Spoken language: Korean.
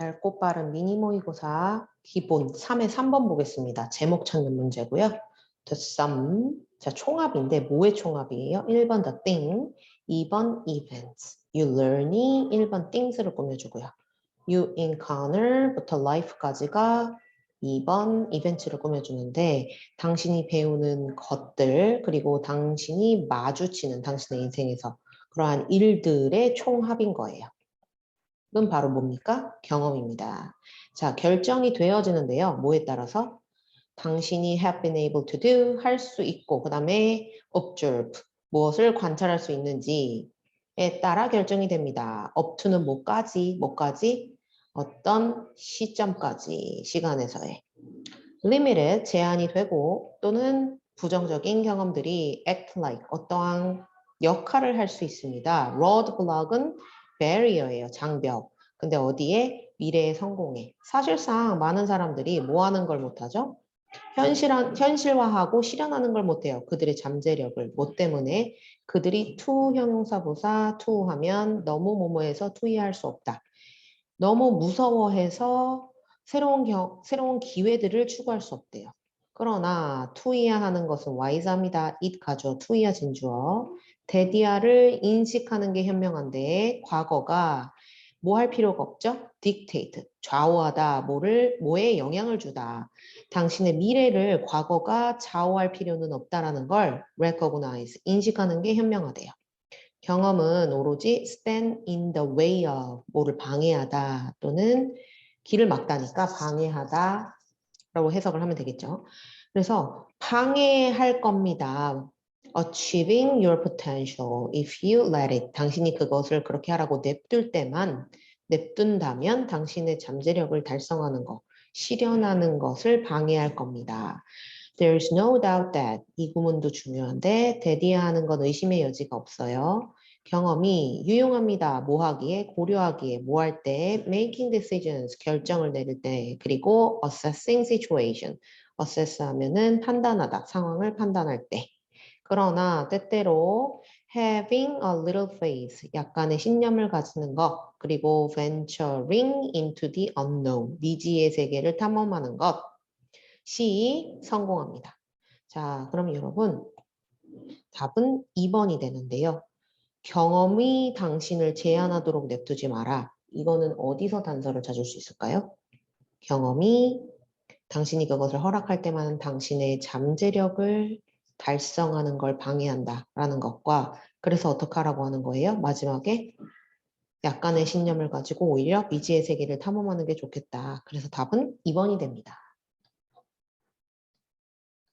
얇고 빠른 미니 모의고사 기본 3의 3번 보겠습니다. 제목 찾는 문제고요. The sum. 자, 총합인데 뭐의 총합이에요? 1번 the thing, 2번 events. You learn이 1번 things를 꾸며주고요. You encounter부터 life까지가 2번 events를 꾸며주는데 당신이 배우는 것들 그리고 당신이 마주치는 당신의 인생에서 그러한 일들의 총합인 거예요. 은 바로 뭡니까? 경험입니다. 자, 결정이 되어지는데요. 뭐에 따라서? 당신이 have been able to do, 할 수 있고, 그 다음에 observe, 무엇을 관찰할 수 있는지에 따라 결정이 됩니다. up to는 뭐까지, 뭐까지? 어떤 시점까지, 시간에서의. limited, 제한이 되고, 또는 부정적인 경험들이 act like, 어떠한 역할을 할 수 있습니다. roadblock은 barrier예요. 장벽. 근데 어디에? 미래의 성공에. 사실상 많은 사람들이 뭐 하는 걸 못하죠? 현실한, 현실화하고 실현하는 걸 못해요. 그들의 잠재력을. 뭐 때문에? 그들이 to 형용사부사 to 하면 너무 뭐뭐해서 투이할 수 없다. 너무 무서워해서 새로운 경, 새로운 기회들을 추구할 수 없대요. 그러나 투이야 하는 것은 와이자입니다. it 가죠. 투이야 진주어. 데디아를 인식하는 게 현명한데 과거가 뭐 할 필요가 없죠? dictate, 좌우하다, 뭐를, 뭐에 영향을 주다. 당신의 미래를 과거가 좌우할 필요는 없다라는 걸 recognize, 인식하는 게 현명하대요. 경험은 오로지 stand in the way of, 뭐를 방해하다 또는 길을 막다니까 방해하다 라고 해석을 하면 되겠죠. 그래서 방해할 겁니다. Achieving your potential if you let it. 당신이 그것을 그렇게 하라고 냅둘 때만 냅둔다면 당신의 잠재력을 달성하는 것, 실현하는 것을 방해할 겁니다. There's no doubt that 이 구문도 중요한데 대디하는 건 의심의 여지가 없어요. 경험이 유용합니다. 뭐 하기에, 고려하기에, 뭐 할 때, making decisions, 결정을 내릴 때, 그리고 assessing situation, assess 하면은 판단하다, 상황을 판단할 때. 그러나 때때로 having a little faith, 약간의 신념을 가지는 것, 그리고 venturing into the unknown, 미지의 세계를 탐험하는 것이 성공합니다. 자, 그럼 여러분 답은 2번이 되는데요. 경험이 당신을 제한하도록 냅두지 마라. 이거는 어디서 단서를 찾을 수 있을까요? 경험이 당신이 그것을 허락할 때만 당신의 잠재력을 달성하는 걸 방해한다라는 것과 그래서 어떻게 하라고 하는 거예요? 마지막에 약간의 신념을 가지고 오히려 미지의 세계를 탐험하는 게 좋겠다. 그래서 답은 2번이 됩니다.